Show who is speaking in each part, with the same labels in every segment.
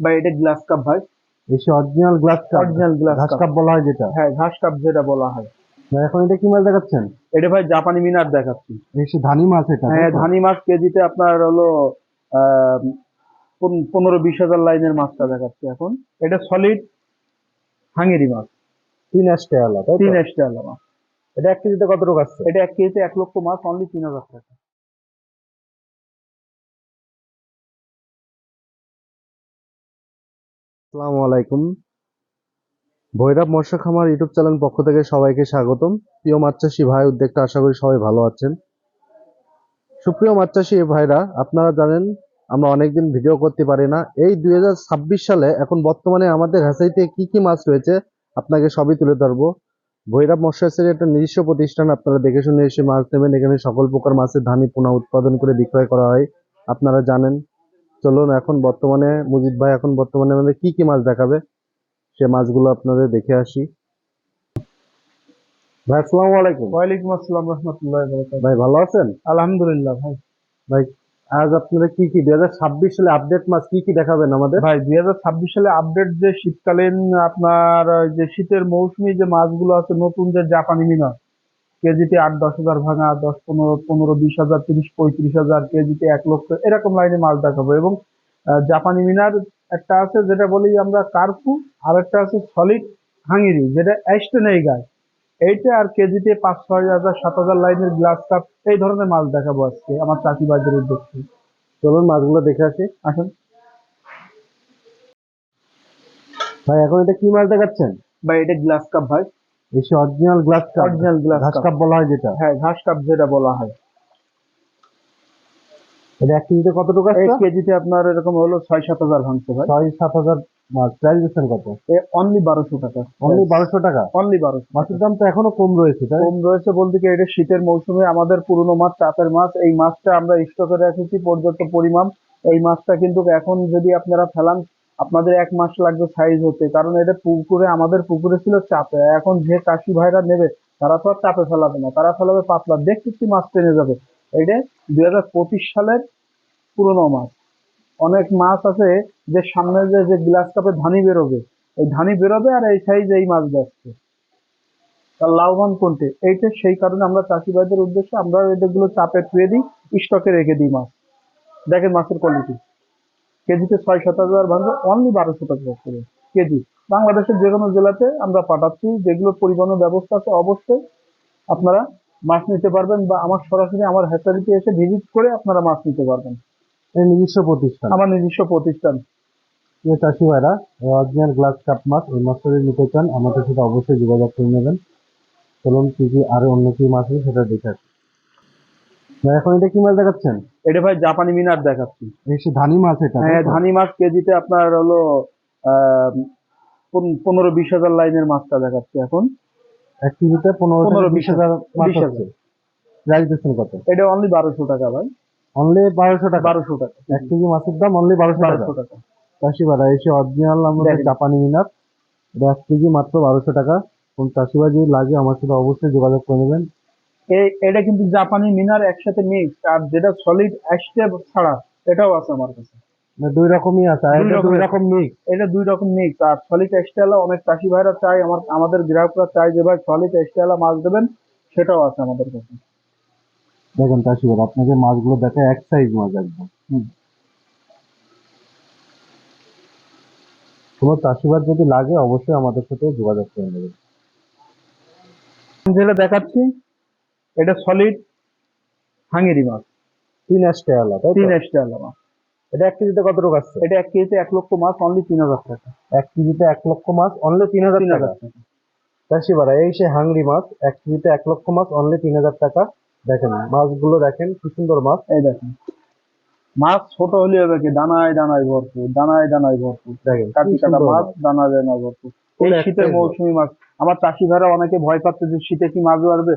Speaker 1: বা এটা glass cup ভাই
Speaker 2: এসে original glass cup
Speaker 1: original glass
Speaker 2: ঘাস
Speaker 1: কাপ
Speaker 2: বলা হয় যেটা।
Speaker 1: হ্যাঁ ঘাস কাপ যেটা বলা হয়।
Speaker 2: এখন এটা কি মাছ দেখাচ্ছেন?
Speaker 1: এটা ভাই জাপানি মিনার দেখাচ্ছি।
Speaker 2: এসে ধানি মাছ এটা
Speaker 1: হ্যাঁ ধানি মাছ কেজিতে আপনার হলো আহ, পনেরো বিশ হাজার লাইনের মাছটা দেখাচ্ছি এখন। এটা সলিড হাঙ্গেরি মাছ।
Speaker 2: তিন আসতে আলা?
Speaker 1: তিন স্টাইল মাছ।
Speaker 2: এটা এক কেজিতে কত টাকা আসছে?
Speaker 1: এটা এক কেজিতে এক লক্ষ মাছ অনলি তিন হাজার টাকা।
Speaker 2: আসসালামু আলাইকুম। ভৈরব মৎস্য খামার ইউটিউব চ্যানেল পক্ষ থেকে সবাইকে স্বাগতম। প্রিয় মাছ চাষি ভাই উদ্যোগটা আশা করি সবাই ভালো আছেন। সুপ্রিয় মাছ চাষি ভাইরা, আপনারা জানেন, আমরা অনেকদিন ভিডিও করতে পারি না। এই দুই হাজার ছাব্বিশ সালে এখন বর্তমানে আমাদের হ্যাসাইতে কি কি মাছ রয়েছে, আপনাকে সবই তুলে ধরবো। ভৈরব মৎস্যাসের একটা নিজস্ব প্রতিষ্ঠান, আপনারা দেখে শুনে এসে মাছ নেবেন। এখানে সকল প্রকার মাছের ধানি, পোনা উৎপাদন করে বিক্রয় করা হয়। আপনারা জানেন চলুন এখন বর্তমানে মুজিদ ভাই এখন বর্তমানে আমাদের কি কি মাছ দেখাবে? সে মাছগুলো আপনাদের দেখে আসি। ভাই আসসালামু আলাইকুম।
Speaker 1: ওয়ালাইকুম আসসালাম রহমতুল্লাহ
Speaker 2: ভাই ভালো আছেন?
Speaker 1: আলহামদুলিল্লাহ ভাই।
Speaker 2: ভাই আজ আপনারা কি কি দুই হাজার ছাব্বিশ সালে আপডেট মাছ কি কি দেখাবেন আমাদের?
Speaker 1: ভাই দুই হাজার ছাব্বিশ সালে আপডেট যে শীতকালীন আপনার ওই যে শীতের মৌসুমী যে মাছগুলো আছে নতুন যে জাপানি মিনা কেজিতে আট দশ হাজার ভাঙা দশ পনেরো পনেরো বিশ হাজার তিরিশ পঁয়ত্রিশ হাজার কেজিতে এক লক্ষ এরকম লাইনে মাছ দেখাবো। এবং জাপানি মিনার একটা আছে যেটা বলি আমরা কার্পু আর একটা আছে সলিড হাঙ্গিরি যেটা অ্যাস্টে নেই গায়ে এইটা আর কেজিতে পাঁচ ছয় হাজার সাত হাজার লাইনের গ্লাস কাপ এই ধরনের মাছ দেখাবো আজকে আমার চাষি বাজারের উদ্দেশ্যে।
Speaker 2: চলুন মাছগুলো দেখে আসি।
Speaker 1: আসুন।
Speaker 2: ভাই এখন এটা কি মাছ দেখাচ্ছেন?
Speaker 1: বা এটা গ্লাস কাপ ভাই।
Speaker 2: এসে original glass cup
Speaker 1: original glass
Speaker 2: ঘাস
Speaker 1: কাপ
Speaker 2: বলা হয় যেটা?
Speaker 1: হ্যাঁ ঘাস কাপ যেটা বলা হয়।
Speaker 2: এটা এক কেজিতে কত টাকা
Speaker 1: এক কেজিতে আপনার এরকম হলো ছয় সাত হাজার ভাঙছে ভাই।
Speaker 2: ছয় সাত হাজার মাছ প্রাইস দিচ্ছেন কত?
Speaker 1: অনলি বারোশো টাকা।
Speaker 2: অনলি বারোশো টাকা?
Speaker 1: অনলি বারোশো
Speaker 2: মাছের দাম তো এখনও কম রয়েছে তাই?
Speaker 1: কম রয়েছে বলতে কি এটা শীতের মৌসুমে আমাদের পুরনো মাছ চাপের মাছ। এই মাছটা আমরা স্টকে রেখেছি পর্যাপ্ত পরিমাণ। এই মাছটা কিন্তু এখন যদি আপনারা ফেলান আপনাদের এক মাস লাগবে সাইজ হতে। কারণ এটা পুকুরে, আমাদের পুকুরে ছিল চাপে। এখন যে চাষি ভাইরা নেবে, তারা তো আর চাপে ফেলাবে না। তারা ফেলাবে পাতলা। দেখতে কি মাছ টেনে যাবে? এটা দুই হাজার পঁচিশ সালের পুরনো মাছ। অনেক মাছ আছে যে সামনে যে যে গ্লাস কাপে ধানি বেরোবে। এই ধানি বেরোবে আর এই সাইজ এই মাছ যাচ্ছে তার লাভবান কোনটি? এইটা সেই কারণে আমরা চাষি ভাইদের উদ্দেশ্যে আমরা এগুলো চাপে থুয়ে দিই স্টকে রেখে দিই মাছ। দেখেন মাছের কোয়ালিটি কেজিতে ছয় সাত হাজার ভাঙবে অনলি বারোশো টাকা করে। কেজি। বাংলাদেশের যে কোনো জেলাতে আমরা পাঠাচ্ছি যেগুলো পরিবহনের ব্যবস্থা আছে অবশ্যই আপনারা মাছ নিতে পারবেন বা আমার সরাসরি আমার হ্যাচারিতে এসে ভিজিট করে আপনারা মাছ নিতে পারবেন।
Speaker 2: এই নিজস্ব প্রতিষ্ঠান?
Speaker 1: আমার নিজস্ব প্রতিষ্ঠান।
Speaker 2: প্রিয় চাষি ভাইরা অরিজিনাল গ্লাস কাপ মাছ এই মাছ যদি নিতে চান আমাদের সাথে অবশ্যই যোগাযোগ করে নেবেন। চলুন কি কি আরও অন্য কি মাছ আছে সেটা দেখে আসি। এখন এটা কি মাছ দেখাচ্ছেন?
Speaker 1: এটা ভাই জাপানি মিনার দেখাচ্ছি।
Speaker 2: ধানি মাছ এটা
Speaker 1: হ্যাঁ ধানি মাছ কেজিতে আপনার হলো পনেরো বিশ হাজার লাইনের মাছটা দেখাচ্ছি এখন।
Speaker 2: এক কেজিতে পনেরো বিশ হাজার মাছ
Speaker 1: বিশ
Speaker 2: হচ্ছে। প্রাইস কত?
Speaker 1: এটা অনলি বারোশো টাকা ভাই।
Speaker 2: অনলি বারোশো টাকা?
Speaker 1: বারোশো টাকা।
Speaker 2: এক কেজি মাছের দাম অনলি বারোশো টাকা।
Speaker 1: বারোশো টাকা।
Speaker 2: চাষি ভাইরা এসে অরিজিনাল আমাদের জাপানি মিনার এটা এক কেজি মাত্র বারোশো টাকা। কোন চাষি ভাই যদি লাগে আমার সাথে অবশ্যই যোগাযোগ করে নেবেন।
Speaker 1: এটা কিন্তু জাপানি মিনার একসাথে মিক্স আর যেটা সলিড অ্যাস্টেপ ছাড়া এটাও আছে আমার কাছে।
Speaker 2: দুই রকমই আছে
Speaker 1: দুই
Speaker 2: এটা দুই রকম মিক্স
Speaker 1: এটা দুই রকম মিক্স আর সলিড এক্সটেলা অনেক চাষি ভাইরা চাই আমার আমাদের গ্রাহকরা চাই যে ভাই সলিড এক্সটেলা মাছ দেবেন সেটাও আছে আমাদের কাছে।
Speaker 2: দেখেন চাষি ভাই আপনাকে মাছগুলো দেখে এক সাইজ মাছ একদম। কোনো চাষিবাদ যদি লাগে অবশ্যই আমাদের সাথে যোগাযোগ করে নেবেন।
Speaker 1: যেটা দেখাচ্ছি এটা সলিড হাঙ্গেরি মাছ।
Speaker 2: তিন আসতে আলা?
Speaker 1: তিন এক্সটেলা মাছ।
Speaker 2: এটা এক কেজিতে কত টাকা আসছে
Speaker 1: এটা এক কেজিতে এক লক্ষ মাছ অনলি তিন হাজার টাকা।
Speaker 2: এক কেজিতে এক লক্ষ মাছ অনলি তিন হাজার
Speaker 1: তিন
Speaker 2: টাকা?
Speaker 1: হাজার টাকা।
Speaker 2: চাষি ভাড়া এই সে হাংরি মাছ এক কেজিতে এক লক্ষ মাছ অনলি তিন হাজার টাকা। দেখেন মাছগুলো দেখেন কি সুন্দর মাছ।
Speaker 1: এই দেখেন। মাছ ছোট হলে হবে কি দানায় দানায় ভরপুর দানায় দানায় ভরপুর।
Speaker 2: দেখেন
Speaker 1: কাটি কাটা মাছ
Speaker 2: মাছ।
Speaker 1: দানা দানা ভরপুর।
Speaker 2: পুরো
Speaker 1: এই শীতের। মৌসুমী মাছ। আমার চাষি ভাইরা অনেকে ভয় পাচ্ছে যে শীতে কি মাছ বাড়বে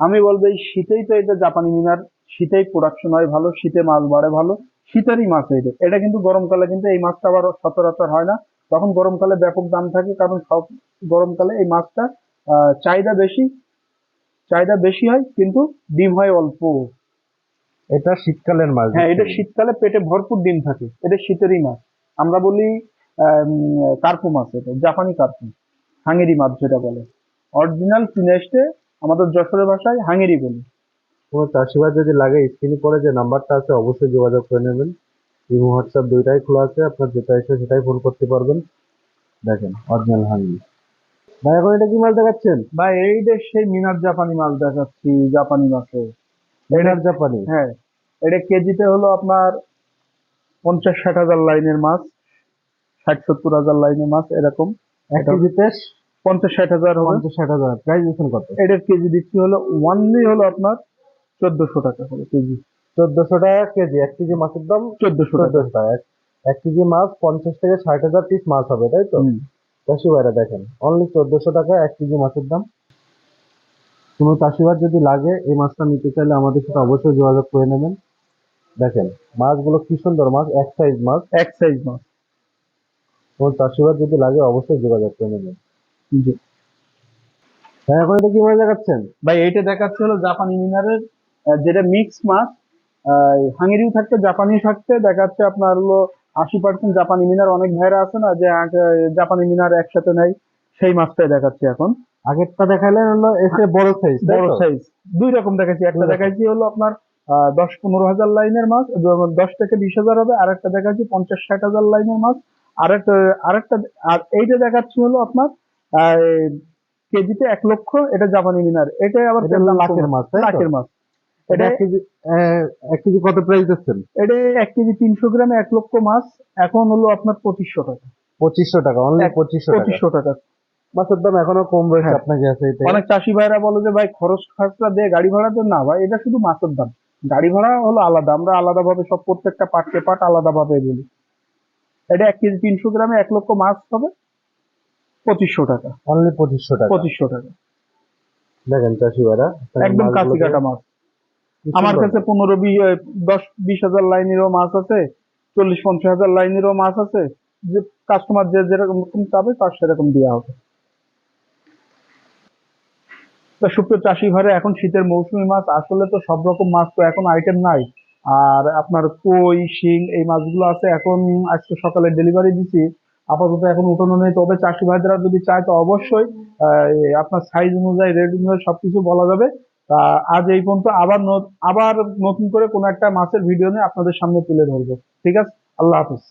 Speaker 1: আমি বলব এই শীতেই তো এটা জাপানি মিনার শীতেই প্রোডাকশন হয় ভালো শীতে মাছ বাড়ে ভালো শীতেরই মাছ এটা এটা কিন্তু গরমকালে কিন্তু এই মাছটা আবার সচরাচর হয় না। তখন গরমকালে ব্যাপক দাম থাকে কারণ সব গরমকালে এই মাছটা চাহিদা বেশি চাহিদা বেশি হয় কিন্তু ডিম হয় অল্প।
Speaker 2: এটা শীতকালের মাছ
Speaker 1: হ্যাঁ এটা শীতকালে পেটে ভরপুর ডিম থাকে এটা শীতেরই মাছ। আমরা বলি কার্পু মাছ এটা জাপানি কার্পু হাঙ্গেরি মাছ যেটা বলে। অরিজিনাল ফিনেস্টে আমাদের যশোরের ভাষায় হাঙ্গেরি বলি।
Speaker 2: কোনো চাষিবাদ যদি লাগে স্ক্রিনে পরে যে নাম্বারটা আছে অবশ্যই যোগাযোগ করে নেবেন। ইমো হোয়াটসঅ্যাপ দুইটাই খোলা আছে আপনার যেটা ইচ্ছা সেটাই ফোন করতে পারবেন। দেখেন অরিজিনাল হাঙ্গি ভাই এখন এটা কি মাছ দেখাচ্ছেন?
Speaker 1: বা এইটা সেই মিনার জাপানি মাছ দেখাচ্ছি জাপানি মাছে
Speaker 2: মিনার জাপানি?
Speaker 1: হ্যাঁ এটা কেজিতে হলো আপনার পঞ্চাশ ষাট হাজার লাইনের মাছ ষাট সত্তর হাজার লাইনের মাছ এরকম।
Speaker 2: এক কেজিতে
Speaker 1: পঞ্চাশ ষাট হাজার হবে।
Speaker 2: পঞ্চাশ ষাট হাজার। প্রাইস দিচ্ছেন কত।
Speaker 1: এটার কেজি দিচ্ছি হলো ওয়ানলি হলো আপনার চোদ্দশো টাকা কেজি।
Speaker 2: চোদ্দশো টাকা কেজি এক কেজি মাছের দাম
Speaker 1: চোদ্দশো টাকা।
Speaker 2: চোদ্দশো টাকা। এক- কেজি মাছ পঞ্চাশ থেকে ষাট হাজার পিস মাছ হবে তাই তো?
Speaker 1: হুম।
Speaker 2: চাষি ভাইরা দেখেন অনলি চোদ্দশো টাকা এক কেজি মাছের দাম। কোনো চাষিবার যদি লাগে এই মাছটা নিতে চাইলে আমাদের সাথে অবশ্যই যোগাযোগ করে নেবেন। দেখেন মাছগুলো কি সুন্দর মাছ এক সাইজ মাছ।
Speaker 1: এক সাইজ মাছ।
Speaker 2: কোনো চাষিবার যদি লাগে অবশ্যই যোগাযোগ করে নেবেন।
Speaker 1: জি।
Speaker 2: এখন এটা কি মাছ দেখাচ্ছেন?
Speaker 1: ভাই এইটা দেখাচ্ছে হলো জাপানি মিনারের যেটা মিক্স মাছ হাঙ্গেরিও থাকতে জাপানিও থাকতে দেখাচ্ছে আপনার হলো আশি পার্সেন্ট জাপানি মিনার অনেক ভাইরা আছে না যে জাপানি মিনার একসাথে নাই সেই মাছটাই দেখাচ্ছি এখন।
Speaker 2: আগেরটা দেখালেন হলো এসে বড় সাইজ
Speaker 1: বড় সাইজ দুই রকম দেখাচ্ছি একটা দেখাচ্ছি হলো আপনার দশ পনেরো হাজার লাইনের মাছ দশ থেকে বিশ হাজার হবে আর একটা দেখাচ্ছি পঞ্চাশ ষাট হাজার লাইনের মাছ আরেকটা আরেকটা আর এইটা দেখাচ্ছি হলো আপনার আহ, কেজিতে এক লক্ষ এটা জাপানি মিনার। এটা আবার
Speaker 2: লাখের মাছ
Speaker 1: লাখের মাছ।
Speaker 2: এটা
Speaker 1: এটা
Speaker 2: এক কেজি কত প্রাইস দিচ্ছেন?
Speaker 1: এটা এক কেজি তিনশো গ্রামে এক লক্ষ মাছ। এখন হলো আপনার পঁচিশশো টাকা।
Speaker 2: পঁচিশশো টাকা অনলি পঁচিশশো
Speaker 1: পঁচিশশো টাকা।
Speaker 2: মাছের দাম এখনও কম রয়েছে
Speaker 1: হ্যাঁ।
Speaker 2: আপনাকে আছে এটাই
Speaker 1: অনেক চাষি ভাইরা বলে যে ভাই খরচ খরচটা দিয়ে গাড়ি ভাড়া তো না ভাই এটা শুধু মাছের দাম। গাড়ি ভাড়া হলো আলাদা। আমরা আলাদা ভাবে সব প্রত্যেকটা পাটকে পাট আলাদা ভাবে বলি। এটা এক কেজি তিনশো গ্রামে এক লক্ষ মাছ হবে। পঁচিশশো টাকা।
Speaker 2: অনলি পঁচিশশো টাকা?
Speaker 1: পঁচিশশো টাকা।
Speaker 2: দেখেন চাষি ভাইরা
Speaker 1: একদম কাছি কাটা মাছ। আমার কাছে পনেরো দশ বিশ হাজার লাইনেরও মাছ আছে চল্লিশ পঞ্চাশ হাজার লাইনেরও মাছ আছে যে কাস্টমার যে যেরকম চাবে তার সেরকম দেওয়া হবে। তা সুপ্রিয় চাষি ঘরে এখন শীতের মৌসুমী মাছ আসলে তো সব রকম মাছ তো এখন আইটেম নাই। আর আপনার কই শিং এই মাছগুলো আছে এখন আজকে সকালে ডেলিভারি দিছি। আপাতত এখন উঠানো নেই। তবে চাষি ভাইরা যদি চায়, তো অবশ্যই আপনার সাইজ অনুযায়ী রেট অনুযায়ী সবকিছু বলা যাবে। আজ এই পর্যন্ত আবার আবার নতুন করে কোনো একটা মাছের ভিডিও নিয়ে আপনাদের সামনে তুলে ধরবো। ঠিক আছে? আল্লাহ হাফিজ।